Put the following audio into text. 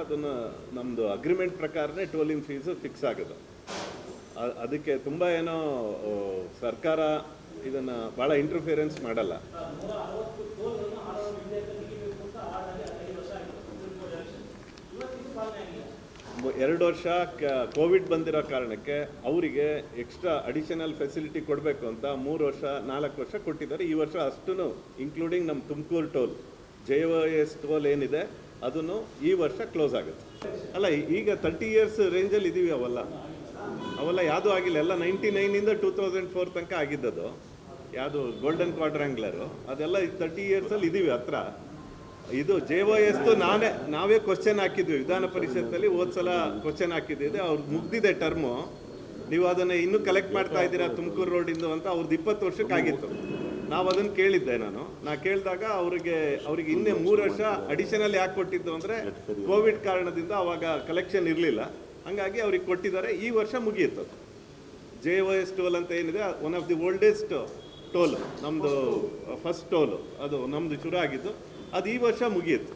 ಅದನ್ನು ನಮ್ಮದು ಅಗ್ರಿಮೆಂಟ್ ಪ್ರಕಾರನೇ ಟೋಲಿಂಗ್ ಫೀಸು ಫಿಕ್ಸ್ ಆಗೋದು. ಅದಕ್ಕೆ ತುಂಬ ಏನೋ ಸರ್ಕಾರ ಇದನ್ನು ಭಾಳ ಇಂಟರ್ಫಿಯರೆನ್ಸ್ ಮಾಡಲ್ಲ. ಎರಡು ವರ್ಷ ಕೋವಿಡ್ ಬಂದಿರೋ ಕಾರಣಕ್ಕೆ ಅವರಿಗೆ ಎಕ್ಸ್ಟ್ರಾ ಅಡಿಷನಲ್ ಫೆಸಿಲಿಟಿ ಕೊಡಬೇಕು ಅಂತ ಮೂರು ವರ್ಷ, ನಾಲ್ಕು ವರ್ಷ ಕೊಟ್ಟಿದ್ದಾರೆ. ಈ ವರ್ಷ ಅಷ್ಟೂ ಇನ್ಕ್ಲೂಡಿಂಗ್ ನಮ್ಮ Tumakuru toll J S toll ಏನಿದೆ ಅದನ್ನು ಈ ವರ್ಷ ಕ್ಲೋಸ್ ಆಗುತ್ತೆ. ಅಲ್ಲ, ಈಗ ತರ್ಟಿ ಇಯರ್ಸ್ ರೇಂಜಲ್ಲಿ ಇದ್ದೀವಿ ಅವೆಲ್ಲ. ಅವೆಲ್ಲ ಯಾವುದೂ ಆಗಿಲ್ಲ. ಎಲ್ಲ ನೈಂಟಿ ನೈನಿಂದ ಟೂ ತೌಸಂಡ್ ಫೋರ್ ತನಕ ಆಗಿದ್ದದು ಯಾವುದು ಗೋಲ್ಡನ್ ಕ್ವಾಡ್ರಾಂಗ್ಲರು ಅದೆಲ್ಲ ತರ್ಟಿ ಇಯರ್ಸಲ್ಲಿ ಇದ್ದೀವಿ ಹತ್ರ. ಇದು ಜೆ ಒ ಎಸ್ತು ನಾನೇ, ನಾವೇ ಕ್ವಶನ್ ಹಾಕಿದ್ವಿ. ವಿಧಾನ ಪರಿಷತ್ತಲ್ಲಿ ಹೋದ ಸಲ ಕ್ವಶನ್ ಹಾಕಿದ್ದಿದೆ. ಅವ್ರದ್ದು ಮುಗ್ದಿದೆ ಟರ್ಮು ನೀವು ಅದನ್ನು ಇನ್ನೂ ಕಲೆಕ್ಟ್ ಮಾಡ್ತಾ ಇದ್ದೀರಾ ತುಮಕೂರು ರೋಡಿಂದು ಅಂತ ಅವ್ರದ್ದು ಇಪ್ಪತ್ತು ವರ್ಷಕ್ಕೆ ಆಗಿತ್ತು ನಾವು ಅದನ್ನು ಕೇಳಿದ್ದೆ ನಾನು. ನಾ ಕೇಳಿದಾಗ ಅವರಿಗೆ ಅವರಿಗೆ ಇನ್ನೇ ಮೂರು ವರ್ಷ ಅಡಿಷನಲ್ ಯಾಕೆ ಕೊಟ್ಟಿದ್ದು ಅಂದರೆ ಕೋವಿಡ್ ಕಾರಣದಿಂದ ಅವಾಗ ಕಲೆಕ್ಷನ್ ಇರಲಿಲ್ಲ. ಹಂಗಾಗಿ ಅವ್ರಿಗೆ ಕೊಟ್ಟಿದ್ದಾರೆ. ಈ ವರ್ಷ ಮುಗಿಯಿತು ಜೆ ಒ ಟೋಲ್ ಅಂತ ಏನಿದೆ one of the oldest toll ನಮ್ಮದು ಫಸ್ಟ್ ಟೋಲು ಅದು ನಮ್ಮದು ಶುರು ಆಗಿದ್ದು, ಅದು ಈ ವರ್ಷ ಮುಗಿಯಿತು